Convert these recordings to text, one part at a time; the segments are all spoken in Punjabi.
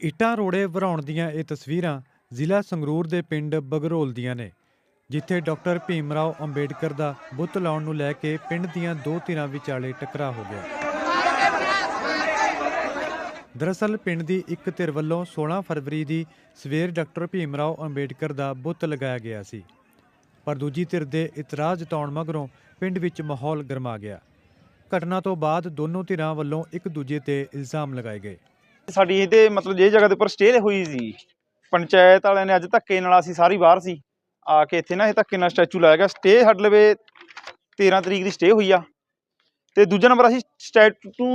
ਇੱਟਾਂ ਰੋੜੇ ਵਰਾਉਣ ਦੀਆਂ ਇਹ ਤਸਵੀਰਾਂ ਜ਼ਿਲ੍ਹਾ ਸੰਗਰੂਰ ਦੇ ਪਿੰਡ ਬਗਰੋਲ ਦੀਆਂ ਨੇ, ਜਿੱਥੇ ਡਾਕਟਰ ਭੀਮ ਰਾਓ ਅੰਬੇਡਕਰ ਦਾ ਬੁੱਤ ਲਾਉਣ ਨੂੰ ਲੈ ਕੇ ਪਿੰਡ ਦੀਆਂ ਦੋ ਧਿਰਾਂ ਵਿਚਾਲੇ ਟਕਰਾਅ ਹੋ ਗਿਆ। ਦਰਅਸਲ ਪਿੰਡ ਦੀ ਇੱਕ ਧਿਰ ਵੱਲੋਂ 16 ਫਰਵਰੀ ਦੀ ਸਵੇਰ ਡਾਕਟਰ ਭੀਮ ਰਾਓ ਅੰਬੇਡਕਰ ਦਾ ਬੁੱਤ ਲਗਾਇਆ ਗਿਆ ਸੀ, ਪਰ ਦੂਜੀ ਧਿਰ ਦੇ ਇਤਰਾਜ਼ ਜਤਾਉਣ ਮਗਰੋਂ ਪਿੰਡ ਵਿੱਚ ਮਾਹੌਲ ਗਰਮਾ ਗਿਆ। ਘਟਨਾ ਤੋਂ ਬਾਅਦ ਦੋਨੋਂ ਧਿਰਾਂ ਵੱਲੋਂ ਇੱਕ ਦੂਜੇ ਤੇ ਇਲਜ਼ਾਮ ਲਗਾਏ ਗਏ। ਸਾਡੀ ਇਹਦੇ ਮਤਲਬ ਜੇ ਜਗ੍ਹਾ ਦੇ ਉੱਪਰ ਸਟੇ ਹੋਈ ਸੀ, ਪੰਚਾਇਤ ਵਾਲਿਆਂ ਨੇ ਅੱਜ ਧੱਕੇ ਨਾਲ ਅਸੀਂ ਸਾਰੀ ਬਾਹਰ ਸੀ, ਆ ਕੇ ਇੱਥੇ ਨਾ ਇਹ ਧੱਕੇ ਨਾਲ ਸਟੈਚੂ ਲਾਇਆ ਗਿਆ ਸਟੇ ਸਾਡੇ ਲਵੇ 13 ਤਰੀਕ ਦੀ ਸਟੇ ਹੋਈ ਆ। ਤੇ ਦੂਜਾ ਨੰਬਰ ਅਸੀਂ ਸਟੈਚੂ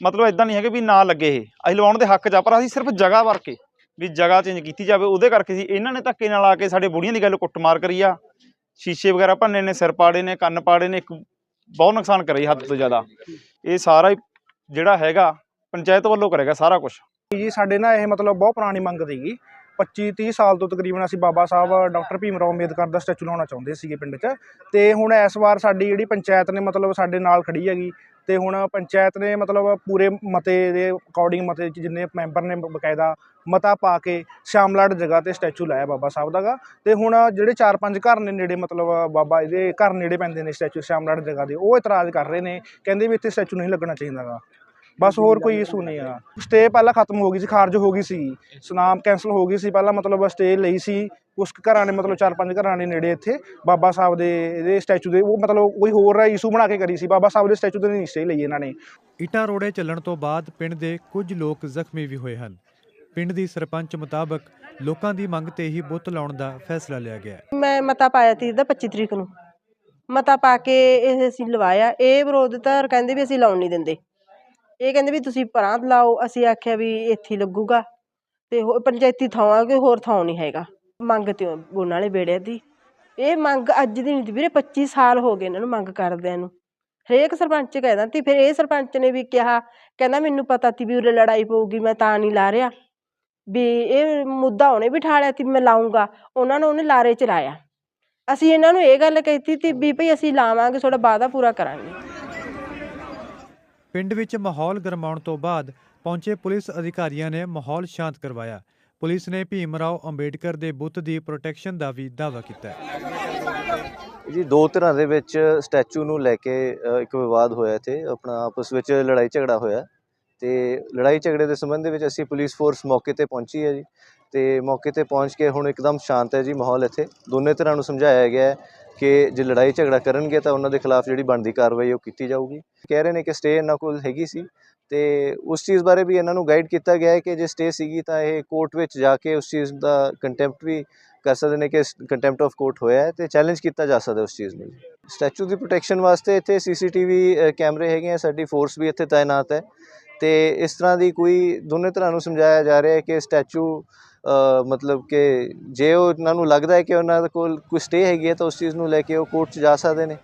ਮਤਲਬ ਇਦਾਂ ਨਹੀਂ ਹੈਗੇ ਵੀ ਨਾ ਲੱਗੇ ਇਹ, ਅਸੀਂ ਲਵਾਉਣ ਦੇ ਹੱਕ 'ਚ ਆ, ਪਰ ਅਸੀਂ ਸਿਰਫ ਜਗ੍ਹਾ ਵਰਕੇ ਵੀ ਜਗ੍ਹਾ ਚੇਂਜ ਕੀਤੀ ਜਾਵੇ, ਉਹਦੇ ਕਰਕੇ ਸੀ, ਇਹਨਾਂ ਨੇ ਧੱਕੇ ਨਾਲ ਆ ਕੇ ਸਾਡੇ ਬੁੜੀਆਂ ਦੀ ਗੱਲ ਕੁੱਟਮਾਰ ਕਰੀ ਆ। ਸ਼ੀਸ਼ੇ ਵਗੈਰਾ ਭੰਨੇ ਨੇ, ਸਿਰ ਪਾੜੇ ਨੇ, ਕੰਨ ਪਾੜੇ ਨੇ, ਇੱਕ ਬਹੁਤ ਨੁਕਸਾਨ ਕਰਿਆ ਹੱਦ ਤੋਂ ਜ਼ਿਆਦਾ। ਇਹ ਸਾਰਾ ਹੀ ਜਿਹੜਾ ਹੈਗਾ ਪੰਚਾਇਤ ਵੱਲੋਂ ਕਰੇਗਾ ਸਾਰਾ ਕੁਝ ਜੀ, ਸਾਡੇ ਨਾ ਇਹ ਮਤਲਬ ਬਹੁਤ ਪੁਰਾਣੀ ਮੰਗ ਸੀਗੀ 25 30 ਸਾਲ ਤੋਂ ਤਕਰੀਬਨ ਅਸੀਂ ਬਾਬਾ ਸਾਹਿਬ, ਡਾਕਟਰ ਭੀਮ ਰਾਓ ਅੰਬੇਦਕਰ ਦਾ ਸਟੈਚੂ ਲਾਉਣਾ ਚਾਹੁੰਦੇ ਸੀਗੇ ਪਿੰਡ 'ਚ। ਤੇ ਹੁਣ ਇਸ ਵਾਰ ਸਾਡੀ ਜਿਹੜੀ ਪੰਚਾਇਤ ਨੇ ਮਤਲਬ ਸਾਡੇ ਨਾਲ ਖੜੀ ਹੈਗੀ। ਤੇ ਹੁਣ ਪੰਚਾਇਤ ਨੇ ਮਤਲਬ ਪੂਰੇ ਮਤੇ ਦੇ ਅਕੋਰਡਿੰਗ ਮਤੇ 'ਚ ਜਿੰਨੇ ਮੈਂਬਰ ਨੇ ਬਕਾਇਦਾ ਮਤਾ ਪਾ ਕੇ ਸ਼ਾਮਲਾਟ ਜਗ੍ਹਾ ਤੇ ਸਟੈਚੂ ਲਾਇਆ ਬਾਬਾ ਸਾਹਿਬ ਦਾਗਾ ਤੇ ਹੁਣ ਜਿਹੜੇ 4-5 ਘਰ ਨੇ ਨੇੜੇ ਮਤਲਬ ਬਾਬਾ ਇਹਦੇ ਘਰ ਨੇੜੇ ਪੈਂਦੇ ਨੇ ਸਟੈਚੂ ਸ਼ਾਮਲਾਟ ਜਗ੍ਹਾ ਦੇ, ਉਹ ਇਤਰਾਜ਼ ਕਰ ਰਹੇ ਨੇ। ਕਹਿੰਦੇ ਵੀ ਇੱਥੇ ਸਟੈਚੂ ਨਹੀਂ ਲੱਗਣਾ ਚਾਹੀਦਾਗਾ ਬਸ ਹੋਰ ਕੋਈ ਇਸ਼ੂ ਨਹੀਂ ਆ। ਸਟੇ ਪਹਿਲਾਂ ਖਤਮ ਹੋ ਗਈ ਸੀ ਖਾਰਜ ਹੋ ਗਈ ਸੀ। ਸੁਨਾਮ ਕੈਂਸਲ ਹੋ ਗਈ ਸੀ ਪਹਿਲਾਂ ਮਤਲਬ ਸਟੇ ਲਈ ਸੀ। ਕੁ ਘਰਾਂ ਨੇ ਮਤਲਬ ਚਾਰ ਪੰਜ ਘਰਾਂ ਨੇ ਨੇੜੇ ਇੱਥੇ ਬਾਬਾ ਸਾਹਿਬ ਦੇ ਇਹਦੇ ਸਟੈਚੂ ਦੇ ਉਹ ਮਤਲਬ ਕੋਈ ਹੋਰ ਇਸ਼ੂ ਬਣਾ ਕੇ ਕਰੀ ਸੀ। ਬਾਬਾ ਸਾਹਿਬ ਦੇ ਸਟੈਚੂ ਦੇ ਨਹੀਂ ਸਟੇ ਲਈ ਇਹਨਾਂ ਨੇ। ਇੱਟਾਂ ਰੋੜੇ ਚੱਲਣ ਤੋਂ ਬਾਅਦ ਪਿੰਡ ਦੇ ਕੁਝ ਲੋਕ ਜ਼ਖਮੀ ਵੀ ਹੋਏ ਹਨ। ਪਿੰਡ ਦੀ ਸਰਪੰਚ ਮੁਤਾਬਕ ਲੋਕਾਂ ਦੀ ਮੰਗ ਤੇ ਹੀ ਬੁੱਤ ਲਾਉਣ ਦਾ ਫੈਸਲਾ ਲਿਆ ਗਿਆ। ਮੈਂ ਮਤਾ ਪਾਇਆ ਤੀ ਇਹਦਾ 25 ਤਰੀਕ ਨੂੰ। ਮਤਾ ਪਾ ਕੇ ਇਹ ਅਸੀਂ ਲਵਾਇਆ। ਇਹ ਵਿਰੋਧਤਾ ਕਹਿੰਦੇ ਵੀ ਅਸੀਂ ਲਾਉਣ ਨਹੀਂ ਦਿੰਦੇ। ਇਹ ਕਹਿੰਦੇ ਵੀ ਤੁਸੀਂ ਪਰਾਂ ਲਾਓ ਅਸੀਂ ਆਖਿਆ ਵੀ ਇੱਥੇ ਹੀ ਲੱਗੂਗਾ। ਤੇ ਹੋਰ ਪੰਚਾਇਤੀ ਥਾਂ ਆ ਕੋਈ ਹੋਰ ਥਾਂ ਨਹੀਂ ਹੈਗਾ। ਮੰਗ ਤੇ ਉਹਨਾਂ ਵਾਲੇ ਬੇੜਿਆਂ ਦੀ। ਇਹ ਮੰਗ ਅੱਜ ਦੀ ਨਹੀਂ ਵੀਰੇ 25 ਸਾਲ ਹੋ ਗਏ ਇਹਨਾਂ ਨੂੰ ਮੰਗ ਕਰਦਿਆਂ ਨੂੰ। ਹਰੇਕ ਸਰਪੰਚ ਕਹਿੰਦਾ ਤੀ ਫਿਰ ਇਹ ਸਰਪੰਚ ਨੇ ਵੀ ਕਿਹਾ, ਕਹਿੰਦਾ ਮੈਨੂੰ ਪਤਾ ਤੀ ਵੀ ਉਰੇ ਲੜਾਈ ਪਊਗੀ, ਮੈਂ ਤਾਂ ਨਹੀਂ ਲਾ ਰਿਹਾ। ਵੀ ਇਹ ਮੁੱਦਾ ਉਹਨੇ ਵੀ ਠਾਲਿਆ ਤੀ ਮੈਂ ਲਾਉਂਗਾ ਉਹਨਾਂ ਨੂੰ ਉਹਨੇ ਲਾਰੇ ਚ ਲਾਇਆ ਅਸੀਂ ਇਹਨਾਂ ਨੂੰ ਇਹ ਗੱਲ ਕਹੀ ਤੀ ਵੀ ਭਈ ਅਸੀਂ ਲਾਵਾਂਗੇ, ਤੁਹਾਡਾ ਵਾਅਦਾ ਪੂਰਾ ਕਰਾਂਗੇ। ਪਿੰਡ ਵਿੱਚ ਮਾਹੌਲ ਗਰਮਾਉਣ ਤੋਂ ਬਾਅਦ ਪਹੁੰਚੇ ਪੁਲਿਸ ਅਧਿਕਾਰੀਆਂ ਨੇ ਮਾਹੌਲ ਸ਼ਾਂਤ ਕਰਵਾਇਆ। ਪੁਲਿਸ ਨੇ ਭੀਮ ਰਾਓ ਅੰਬੇਡਕਰ ਦੇ ਬੁੱਤ ਦੀ ਪ੍ਰੋਟੈਕਸ਼ਨ ਦਾ ਵੀ ਦਾਅਵਾ ਕੀਤਾ। ਜੀ, ਦੋ ਧਿਰਾਂ ਦੇ ਵਿੱਚ ਸਟੈਚੂ ਨੂੰ ਲੈ ਕੇ ਇੱਕ ਵਿਵਾਦ ਹੋਇਆ ਇੱਥੇ। ਆਪਣਾ ਆਪਸ ਵਿੱਚ ਲੜਾਈ ਝਗੜਾ ਹੋਇਆ। ਤੇ ਲੜਾਈ ਝਗੜੇ ਦੇ ਸੰਬੰਧ ਦੇ ਵਿੱਚ ਅਸੀਂ ਪੁਲਿਸ ਫੋਰਸ ਮੌਕੇ ਤੇ ਪਹੁੰਚੀ ਹੈ ਜੀ। ਤੇ ਮੌਕੇ ਤੇ ਪਹੁੰਚ ਕੇ ਹੁਣ ਇੱਕਦਮ ਸ਼ਾਂਤ ਹੈ ਜੀ ਮਾਹੌਲ ਇੱਥੇ। ਦੋਨੇ ਧਿਰਾਂ ਨੂੰ ਸਮਝਾਇਆ ਗਿਆ ਕਿ ਜੇ ਲੜਾਈ ਝਗੜਾ ਕਰਨਗੇ ਤਾਂ ਉਹਨਾਂ ਦੇ ਖਿਲਾਫ ਜਿਹੜੀ ਬਣਦੀ ਕਾਰਵਾਈ ਉਹ ਕੀਤੀ ਜਾਊਗੀ। ਕਹਿ ਰਹੇ ਨੇ ਕਿ ਸਟੇ ਇਹਨਾਂ ਕੋਲ ਹੈਗੀ ਸੀ ਤੇ ਉਸ ਚੀਜ਼ ਬਾਰੇ ਵੀ ਇਹਨਾਂ ਨੂੰ ਗਾਈਡ ਕੀਤਾ ਗਿਆ ਹੈ ਕਿ ਜੇ ਸਟੇ ਸੀਗੀ ਤਾਂ ਇਹ ਕੋਰਟ ਵਿੱਚ ਜਾ ਕੇ ਉਸ ਚੀਜ਼ ਦਾ ਕੰਟੈਂਪਟ ਵੀ ਕਰ ਸਕਦੇ ਨੇ ਕਿ ਕੰਟੈਂਪਟ ਆਫ ਕੋਰਟ ਹੋਇਆ ਹੈ ਤੇ ਚੈਲੰਜ ਕੀਤਾ ਜਾ ਸਕਦਾ ਉਸ ਚੀਜ਼ ਨੂੰ। ਸਟੈਚੂ ਦੀ ਪ੍ਰੋਟੈਕਸ਼ਨ ਵਾਸਤੇ ਇੱਥੇ ਸੀਸੀਟੀਵੀ ਕੈਮਰੇ ਹੈਗੇ ਆ, ਸਾਡੀ ਫੋਰਸ ਵੀ ਇੱਥੇ ਤਾਇਨਾਤ ਹੈ ਤੇ ਇਸ ਤਰ੍ਹਾਂ ਦੀ ਕੋਈ ਦੋਨੇ ਤਰ੍ਹਾਂ ਨੂੰ ਸਮਝਾਇਆ ਜਾ ਰਿਹਾ ਹੈ ਕਿ ਸਟੈਚੂ ਮਤਲਬ ਕਿ ਜੇ ਉਹਨਾਂ ਨੂੰ ਲੱਗਦਾ ਹੈ ਕਿ ਉਹਨਾਂ ਦੇ ਕੋਲ ਕੋਈ ਸਟੇ ਹੈਗੀ ਹੈ ਤਾਂ ਉਸ ਚੀਜ਼ ਨੂੰ ਲੈ ਕੇ ਉਹ ਕੋਰਟ 'ਚ ਜਾ ਸਕਦੇ ਨੇ।